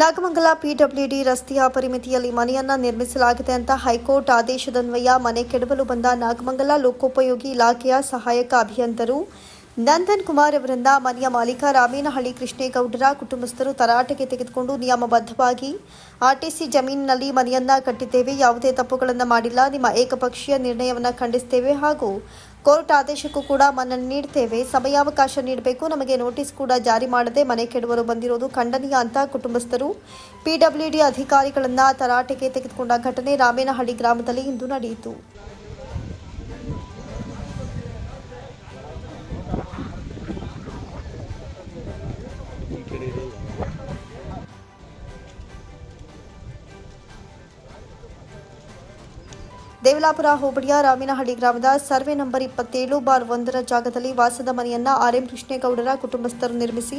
Nagamangala PWD ರಸ್ತೆಯ ಪರಿಮಿತಿಯಲ್ಲಿ ಮನೆಯನ್ನ ನಿರ್ಮಿಸಲಾಗಿದೆ ಅಂತ ಹೈಕೋರ್ಟ್ ಆದೇಶದನ್ವಯ ಮನೆ ಕೆಡವಲು ಬಂದ ನಾಗಮಂಗಲ ಲೋಕೋಪಯೋಗಿ ಇಲಾಖೆಯ ಸಹಾಯಕ ಅಭಿಯಂತರು ನಂದನ್ ಕುಮಾರ್ ಅವರಿಂದ ಮನೆಯ ಮಾಲೀಕ ರಾಮೇನಹಳ್ಳಿ ಕೃಷ್ಣೇಗೌಡರ ಕುಟುಂಬಸ್ಥರು ತರಾಟೆಗೆ ತೆಗೆದುಕೊಂಡು ನಿಯಮಬದ್ಧವಾಗಿ ಆರ್ಟಿಸಿ ಜಮೀನಿನಲ್ಲಿ ಮನೆಯನ್ನ ಕಟ್ಟಿದ್ದೇವೆ, ಯಾವುದೇ ತಪ್ಪುಗಳನ್ನು ಮಾಡಿಲ್ಲ, ನಿಮ್ಮ ಏಕಪಕ್ಷೀಯ ನಿರ್ಣಯವನ್ನು ಖಂಡಿಸುತ್ತೇವೆ ಹಾಗೂ ಕೋರ್ಟ್ ಆದೇಶಕ್ಕೂ ಕೂಡ ಮನ್ನಣೆ ನೀಡ್ತೇವೆ. ಸಮಯಾವಕಾಶ ನೀಡಬೇಕು. ನಮಗೆ ನೋಟಿಸ್ ಕೂಡ ಜಾರಿ ಮಾಡದೆ ಮನೆ ಕೆಡುವರು ಬಂದಿರೋದು ಖಂಡನೀಯ ಅಂತ ಕುಟುಂಬಸ್ಥರು. ಪಿಡಬ್ಲ್ಯೂಡಿ ಅಧಿಕಾರಿಗಳನ್ನ ತರಾಟೆಗೆ ತೆಗೆದುಕೊಂಡ ಘಟನೆ ರಾಮೇನಹಳ್ಳಿ ಗ್ರಾಮದಲ್ಲಿ ಇಂದು ನಡೆಯಿತು. ದೇವಲಾಪುರ ಹೋಬಳಿಯ ರಾಮಿನಹಳ್ಳಿ ಗ್ರಾಮದ ಸರ್ವೆ ನಂಬರ್ ಇಪ್ಪತ್ತೇಳು, ಬಾರ್ ಒಂದರ ಜಾಗದಲ್ಲಿ ವಾಸದ ಮನೆಯನ್ನ ಆರ್ಎಂ ಕೃಷ್ಣೇಗೌಡರ ಕುಟುಂಬಸ್ಥರು ನಿರ್ಮಿಸಿ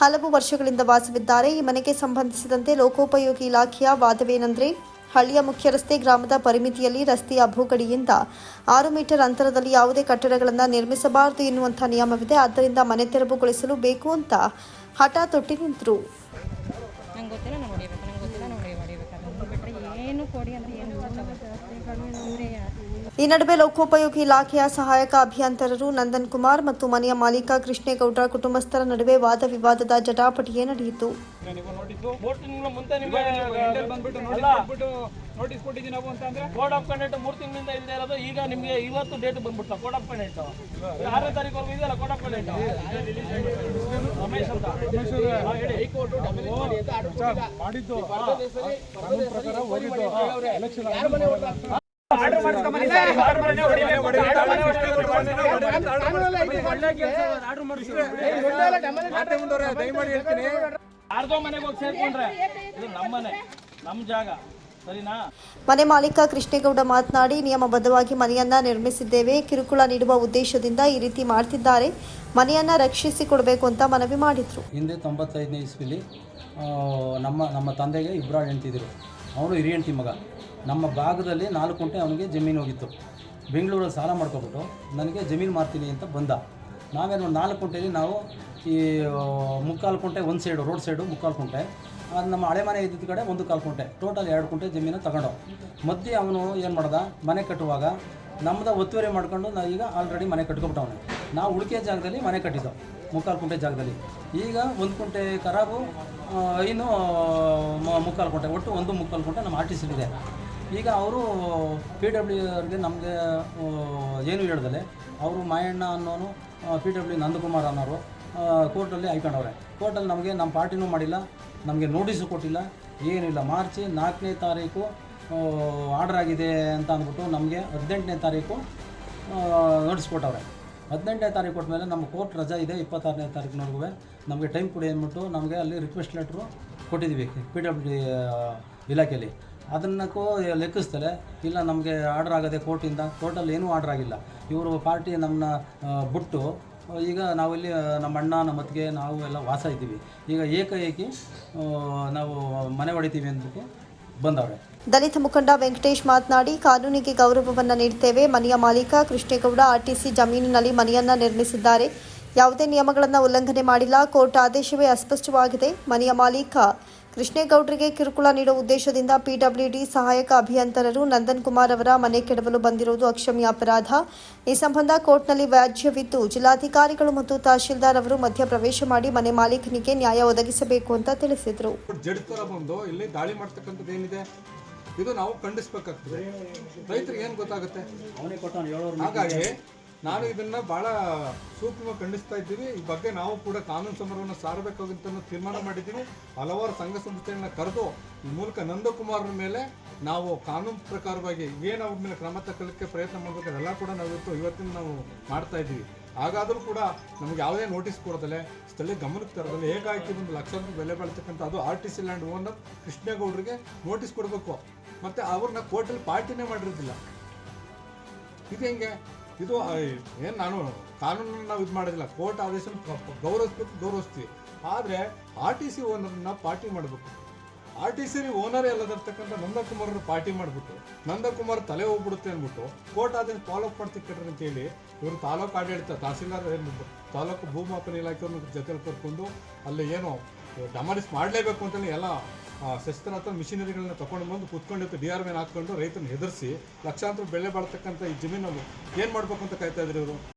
ಹಲವು ವರ್ಷಗಳಿಂದ ವಾಸವಿದ್ದಾರೆ. ಈ ಮನೆಗೆ ಸಂಬಂಧಿಸಿದಂತೆ ಲೋಕೋಪಯೋಗಿ ಇಲಾಖೆಯ ವಾದವೇನೆಂದರೆ, ಹಳ್ಳಿಯ ಮುಖ್ಯ ರಸ್ತೆ ಗ್ರಾಮದ ಪರಿಮಿತಿಯಲ್ಲಿ ರಸ್ತೆಯ ಭೂಗಡಿಯಿಂದ ಆರು ಮೀಟರ್ ಅಂತರದಲ್ಲಿ ಯಾವುದೇ ಕಟ್ಟಡಗಳನ್ನು ನಿರ್ಮಿಸಬಾರದು ಎನ್ನುವಂಥ ನಿಯಮವಿದೆ. ಆದ್ದರಿಂದ ಮನೆ ತೆರವುಗೊಳಿಸಲು ಬೇಕು ಅಂತ ಹಠ ತೊಟ್ಟಿ ನಿಂತರು. ಬಿಟ್ಟರೆ ಏನು ಕೊಡಿ ಅಂದರೆ ಏನು ಅಂದರೆ ಈ ನಡುವೆ ಲೋಕೋಪಯೋಗಿ ಇಲಾಖೆಯ ಸಹಾಯಕ ಅಭಿಯಂತರರು ನಂದನ್ ಕುಮಾರ್ ಮತ್ತು ಮನೆಯ ಮಾಲೀಕ ಕೃಷ್ಣೇಗೌಡರ ಕುಟುಂಬಸ್ಥರ ನಡುವೆ ವಾದ ವಿವಾದದ ಜಟಾಪಟಿಯೇ ನಡೆಯಿತು. ನೋಟಿಸ್. ಕೊಟ್ಟಿದ್ದೀನಿ ನಾವು ಅಂತ ಅಂದ್ರೆ? ಕೋಡ್ ಆಫ್ ಕಂಡಕ್ಟ್ ಮೂರು ತಿಂಗಳಿಂದ ಇಲ್ಲದೆ ಇರೋದು ಈಗ ನಿಮಗೆ ಇವತ್ತು ಡೇಟ್ ಬಂದ್ಬಿಡ್ತಾ ಕೋಡ್ ಆಫ್ ಕಂಡಕ್ಟ್ ಆರನೇ ತಾರೀಕು ಇದೆಯಲ್ಲ ಕೋಡ್ ಆಫ್ ಕಂಡಕ್ಟ್ ರಮೇಶ್ ಅಂತ. ಹೈಕೋರ್ಟ್ ಮಾಡಿದ್ದು. ಕಾನೂನು ಪ್ರಕಾರ ಹೋಗಿದ್ದು. ಎಲೆಕ್ಷನ್ ದಯಮಾಡಿ ಹೇಳ್ತೀನಿ ಯಾರ್ದೋ ಮನೆಗೆ ಹೋಗಿ ಸೇರ್ಕೊಂಡ್ರೆ ಇದು ನಮ್ಮ ಮನೆ ನಮ್ಮ ಜಾಗ ಸರಿನಾ ಮನೆ ಮಾಲೀಕ ಕೃಷ್ಣೇಗೌಡ ಮಾತನಾಡಿ ನಿಯಮಬದ್ಧವಾಗಿ ಮನೆಯನ್ನ ನಿರ್ಮಿಸಿದ್ದೇವೆ ಕಿರುಕುಳ ನೀಡುವ ಉದ್ದೇಶದಿಂದ ಈ ರೀತಿ ಮಾಡ್ತಿದ್ದಾರೆ ಮನೆಯನ್ನ ರಕ್ಷಿಸಿ ಕೊಡಬೇಕು ಅಂತ ಮನವಿ ಮಾಡಿದ್ರು ಹಿಂದೆ ತೊಂಬತ್ತೈದನೇ ಇಸ್ವಿಲಿ ನಮ್ಮ ನಮ್ಮ ತಂದೆಗೆ ಇಬ್ಬರು ಹೆಂಡ್ತಿದ್ರು ಅವನು ಹಿರಿಯ ಹೆಂಡ್ತಿ ಮಗ ನಮ್ಮ ಭಾಗದಲ್ಲಿ ನಾಲ್ಕು ಕುಂಟೆ ಅವನಿಗೆ ಜಮೀನು ಹೋಗಿತ್ತು. ಬೆಂಗಳೂರಲ್ಲಿ ಸಾಲ ಮಾಡ್ಕೊಬಿಟ್ಟು ನನಗೆ ಜಮೀನು ಮಾರ್ತೀನಿ ಅಂತ ಬಂದ. ನಾವೇನು ನಾಲ್ಕು ಕುಂಟೆಯಲ್ಲಿ ನಾವು ಈ ಮುಕ್ಕಾಲು ಕುಂಟೆ ಒಂದು ಸೈಡು ರೋಡ್ ಸೈಡು ಮುಕ್ಕಾಲು ಕುಂಟೆ ಅದು ನಮ್ಮ ಹಳೆ ಮನೆ ಇದ್ದಿದ್ದ ಕಡೆ ಒಂದು ಕಾಲು ಕುಂಟೆ ಟೋಟಲ್ ಎರಡು ಕುಂಟೆ ಜಮೀನು ತಗೊಂಡು ಮಧ್ಯೆ ಅವನು ಏನು ಮಾಡ್ದ? ಮನೆ ಕಟ್ಟುವಾಗ ನಮ್ಮದ ಒತ್ತುವರಿ ಮಾಡ್ಕೊಂಡು ನಾವು ಈಗ ಆಲ್ರೆಡಿ ಮನೆ ಕಟ್ಕೊಬಿಟ್ಟವನು. ನಾವು ಉಳಿಕೆ ಜಾಗದಲ್ಲಿ ಮನೆ ಕಟ್ಟಿದ್ದೋ, ಮುಕ್ಕಾಲು ಕುಂಟೆ ಜಾಗದಲ್ಲಿ. ಈಗ ಒಂದು ಕುಂಟೆ ಖರಾಬು ಇನ್ನೂ ಮುಕ್ಕಾಲು ಕುಂಟೆ ಒಟ್ಟು ಒಂದು ಮುಕ್ಕಾಲು ಕುಂಟೆ ನಮ್ಮ ಆರ್ಟಿಸ್ಟ್ ಇದೆ. ಈಗ ಅವರು ಪಿ ಡಬ್ಲ್ಯೂ ಅವ್ರಿಗೆ ನಮಗೆ ಏನು ಹೇಳ್ದಲೆ ಅವರು ಮಾಯಣ್ಣ ಅನ್ನೋನು ಪಿ ಡಬ್ಲ್ಯೂ ನಂದಕುಮಾರ್ ಅನ್ನೋರು ಕೋರ್ಟಲ್ಲಿ ಹಾಯ್ಕೊಂಡವ್ರೆ ಕೋರ್ಟಲ್ಲಿ ನಮಗೆ ನಮ್ಮ ಪಾರ್ಟಿನೂ ಮಾಡಿಲ್ಲ, ನಮಗೆ ನೋಟಿಸು ಕೊಟ್ಟಿಲ್ಲ, ಏನಿಲ್ಲ. ಮಾರ್ಚ್ ನಾಲ್ಕನೇ ತಾರೀಕು ಆರ್ಡರ್ ಆಗಿದೆ ಅಂತ ಅಂದ್ಬಿಟ್ಟು ನಮಗೆ ಹದಿನೆಂಟನೇ ತಾರೀಕು ನೋಟಿಸ್ ಕೊಟ್ಟವ್ರೆ. ಹದಿನೆಂಟನೇ ತಾರೀಕು ಕೊಟ್ಟ ನಮ್ಮ ಕೋರ್ಟ್ ರಜಾ ಇದೆ ಇಪ್ಪತ್ತಾರನೇ ತಾರೀಕಿನವರೆಗೂ. ನಮಗೆ ಟೈಮ್ ಕೊಡಿ ಅಂದ್ಬಿಟ್ಟು ನಮಗೆ ಅಲ್ಲಿ ರಿಕ್ವೆಸ್ಟ್ ಲೆಟ್ರು ಕೊಟ್ಟಿದ್ದೀವಿ ಪಿ ಡಬ್ಲ್ಯೂ ಡಿ ಇಲಾಖೆಯಲ್ಲಿ. ಅದನ್ನಕ್ಕೂ ಲೆಕ್ಕಿಸ್ತಾರೆ. ಇಲ್ಲ, ನಮಗೆ ಆರ್ಡರ್ ಆಗದೆ ಕೋರ್ಟಿಂದ ಕೋರ್ಟಲ್ಲಿ ಏನೂ ಆರ್ಡರ್ ಆಗಿಲ್ಲ. ಇವರು ಪಾರ್ಟಿ ನಮ್ಮನ್ನ ಬಿಟ್ಟು, ಈಗ ನಾವಿಲ್ಲಿ ನಮ್ಮ ಅಣ್ಣ, ನಮ್ಮ ಅತ್ತಿಗೆ ನಾವು ಎಲ್ಲ ವಾಸ ಇದ್ದೀವಿ. ಈಗ ಏಕಾಏಕಿ ನಾವು ಮನೆ ಹೊಡಿತೀವಿ ಅಂದ್ಬಿಟ್ಟು ಬಂದವ್ರೆ. ದಲಿತ ಮುಖಂಡ ವೆಂಕಟೇಶ್ ಮಾತನಾಡಿ, ಕಾನೂನಿಗೆ ಗೌರವವನ್ನು ನೀಡುತ್ತೇವೆ ಮನೆಯ ಮಾಲೀಕ ಕೃಷ್ಣೇಗೌಡ ಆರ್ಟಿಸಿ ಜಮೀನಿನಲ್ಲಿ ಮನೆಯನ್ನ ನಿರ್ಮಿಸಿದ್ದಾರೆ. ಯಾವುದೇ ನಿಯಮಗಳನ್ನು ಉಲ್ಲಂಘನೆ ಮಾಡಿಲ್ಲ. ಕೋರ್ಟ್ ಆದೇಶವೇ ಅಸ್ಪಷ್ಟವಾಗಿದೆ. ಮನೆಯ ಮಾಲೀಕ ಕೃಷ್ಣೇಗೌಡರಿಗೆ ಕಿರುಕುಳ ನೀಡುವ ಉದ್ದೇಶದಿಂದ ಪಿಡಬ್ಲ್ಯೂಡಿ ಸಹಾಯಕ ಅಭಿಯಂತರರು ನಂದನ್ ಕುಮಾರ್ ಅವರ ಮನೆ ಕೆಡವಲು ಬಂದಿರುವುದು ಅಕ್ಷಮ್ಯ ಅಪರಾಧ. ಈ ಸಂಬಂಧ ಕೋರ್ಟ್ನಲ್ಲಿ ವ್ಯಾಜ್ಯವಿದ್ದು ಜಿಲ್ಲಾಧಿಕಾರಿಗಳು ಮತ್ತು ತಹಶೀಲ್ದಾರ್ ಅವರು ಮಧ್ಯಪ್ರವೇಶ ಮಾಡಿ ಮನೆ ಮಾಲೀಕನಿಗೆ ನ್ಯಾಯ ಒದಗಿಸಬೇಕು ಅಂತ ತಿಳಿಸಿದರು. ಜಡ್ ಬಂದು ಇಲ್ಲಿ ದಾಳಿ ಮಾಡ್ತಕ್ಕಂಥದ್ದು ಏನಿದೆ? ಇದು ನಾವು ಖಂಡಿಸ್ಬೇಕಾಗ್ತದೆ. ರೈತರಿಗೆ ಏನು ಗೊತ್ತಾಗುತ್ತೆ? ಹಾಗಾಗಿ ನಾನು ಇದನ್ನ ಬಹಳ ಸೂಕ್ಷ್ಮವಾಗಿ ಖಂಡಿಸ್ತಾ ಇದ್ದೀವಿ. ಈ ಬಗ್ಗೆ ನಾವು ಕೂಡ ಕಾನೂನು ಸಮರವನ್ನು ಸಾರಬೇಕಾಗಿಂತ ತೀರ್ಮಾನ ಮಾಡಿದ್ದೀವಿ. ಹಲವಾರು ಸಂಘ ಸಂಸ್ಥೆಗಳನ್ನ ಕರೆದು, ಈ ಮೂಲಕ ನಂದಕುಮಾರ್ ಮೇಲೆ ನಾವು ಕಾನೂನು ಪ್ರಕಾರವಾಗಿ ಏನು ಅವ್ರ ಮೇಲೆ ಕ್ರಮ ತಗೊಳ್ಳಕ್ಕೆ ಪ್ರಯತ್ನ ಮಾಡಬೇಕು ಅದೆಲ್ಲ ಕೂಡ ನಾವು ಇವತ್ತು, ಇವತ್ತಿನ ನಾವು ಮಾಡ್ತಾ ಇದ್ದೀವಿ. ಹಾಗಾದರೂ ಕೂಡ ನಮ್ಗೆ ಯಾವುದೇ ನೋಟಿಸ್ ಕೊಡದಲೆ ಸ್ಥಳೀಯ ಗಮನಕ್ಕೆ ತರದಲ್ಲ. ಹೇಗಾಯ್ತು ಒಂದು ಲಕ್ಷಾಂತರ ಬೆಲೆ ಬಾಳ್ತಕ್ಕಂಥ ಅದು R T C land owner ಕೃಷ್ಣೇಗೌಡರಿಗೆ notice ಕೊಡಬೇಕು. ಮತ್ತು ಅವ್ರನ್ನ ಕೋರ್ಟಲ್ಲಿ ಪಾರ್ಟಿನೇ ಮಾಡಿರೋದಿಲ್ಲ. ಇದು ಹೆಂಗೆ? ಇದು ಏನು ನಾನು ಕಾನೂನನ್ನು ನಾವು ಇದು ಮಾಡೋದಿಲ್ಲ ಕೋರ್ಟ್ ಆದೇಶ ಗೌರವಿಸ್ಬೇಕು, ಗೌರವಿಸ್ತೀವಿ. ಆದರೆ, ಆರ್ ಟಿ ಸಿ ಓನರನ್ನು ಪಾರ್ಟಿ ಮಾಡಬೇಕು. ಆರ್ ಟಿ ಸಿ ಓನರ್ ಎಲ್ಲದಿರ್ತಕ್ಕಂಥ ನಂದಕುಮಾರನ್ನು ಪಾರ್ಟಿ ಮಾಡಿಬಿಟ್ಟು, ನಂದಕುಮಾರ್ ತಲೆ ಹೋಗ್ಬಿಡುತ್ತೆ ಅಂದ್ಬಿಟ್ಟು, ಕೋರ್ಟ್ ಆದೇಶ ಫಾಲೋ ಅಂತ ಹೇಳಿ, ಇವರು ತಾಲೂಕು ಆಡಳಿತ ತಹಸೀಲ್ದಾರ್ ಏನು ತಾಲೂಕು ಭೂಮಾಪನ ಇಲಾಖೆಯವ್ರನ್ನ ಜೊತೆಲಿ ಕರ್ಕೊಂಡು, ಅಲ್ಲಿ ಏನು ಡಮಾಲಿಸ್ ಮಾಡಲೇಬೇಕು ಅಂತಲೇ ಎಲ್ಲ ಶಸ್ತ್ರಾಸ್ತ್ರ ಮಿಷಿನರಿಗಳನ್ನ ತಗೊಂಡು ಬಂದು ಕುತ್ಕೊಂಡಿತ್ತು ಡಿ ಆರ್ ಮೇಲೆ ಹಾಕ್ಕೊಂಡು ರೈತನ ಹೆದರಿಸಿ ಲಕ್ಷಾಂತರ ಬೆಳೆ ಬಾಳ್ತಕ್ಕಂಥ ಈ ಜಮೀನಲ್ಲಿ ಏನು ಮಾಡಬೇಕು ಅಂತ ಕಾಯ್ತಾ ಇದ್ರು ಇವರು?